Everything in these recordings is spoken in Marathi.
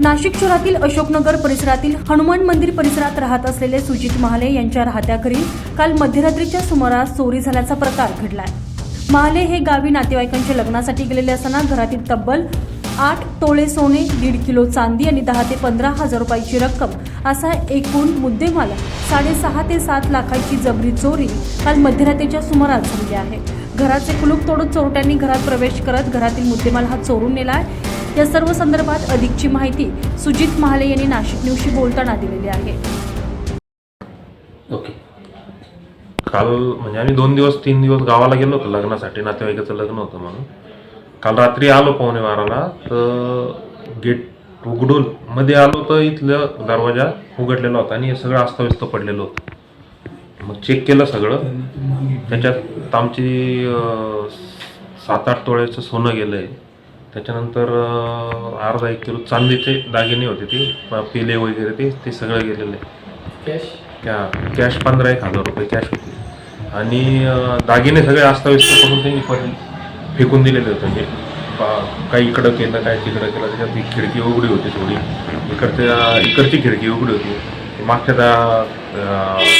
नाशिक शहरातील अशोकनगर परिसरातील हनुमान मंदिर परिसरात राहत असलेले सुजित महाले यांच्या राहत्या घरी काल मध्यरात्रीच्या सुमारास चोरी झाल्याचा प्रकार घडलाय. महाले हे गावी नातेवाईकांच्या लग्नासाठी गेलेले असताना घरातील तब्बल आठ तोळे सोने दीड किलो चांदी आणि दहा ते पंधरा हजार रुपयाची रक्कम असा एकूण मुद्देमाल साडेसहा ते सात लाखाची जबरी चोरी काल मध्यरात्रीच्या सुमारास झाली आहे. घराचे कुलूप तोडून चोरट्यांनी घरात प्रवेश करत घरातील मुद्देमाल हा चोरून नेला आहे. या सर्व संदर्भात अधिकची माहिती सुजित महाले यांनी नाशिक न्यूजशी बोलताना दिलेली आहे. ओके. काल म्हणजे आम्ही दोन दिवस तीन दिवस गावाला गेलो होतो लग्नासाठी नातेवाईकाचं लग्न होतं म्हणून. काल रात्री आलो पावणे बाराला तर गेट उघडून मध्ये आलो तर इथलं दरवाजा उघडलेला होता आणि हे सगळं अस्ताव्यस्त पडलेलं होतं. मग चेक केलं सगळं. त्याच्यात आमची सात आठ तोळ्याचं सोनं गेलं आहे त्याच्यानंतर अर्धा एक किलो चांदीचे दागिने होते ते पेले वगैरे ते ते सगळं गेलेलं आहे. क्या कॅश पंधरा एक हजार रुपये कॅश होते. आणि दागिने सगळे अस्ताव्यस्त करून त्यांनी पण फेकून दिलेले होते. म्हणजे बा- काही इकडं केलं काही तिकडं केलं. त्याच्यात ती खिडकी उघडी होती थोडी. इकडच्या इकडची खिडकी उघडी होती. मागच्या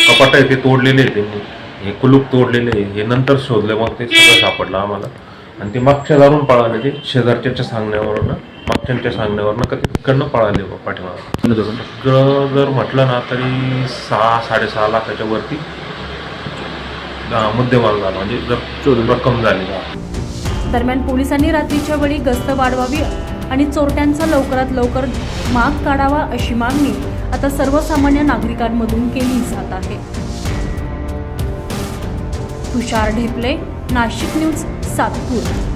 कपाट आहे ते तोडलेले आहे त्यांनी. हे कुलूप तोडलेले आहे. हे नंतर शोधले मग ते सगळं सापडलं आम्हाला. आणि ते मागच्या दारून पळाले ते शेजारच्याच्या सांगण्यावरनं मागच्यांच्या सांगण्यावरनं का ते तिकडनं पळाले पाठीमागं. सगळं जर म्हटलं ना तरी सहा साडेसहा लाखाच्या वरती मुद्देमाल झाला. म्हणजे जर रक्कम झाली दरम्यान पोलिसांनी रात्रीच्या वेळी गस्त वाढवावी आणि चोरट्यांचा लवकरात लवकर माग काढावा अशी मागणी आता सर्वसामान्य नागरिकांमधून केली जात आहे. तुषार ढेपले नाशिक न्यूज सातपूर.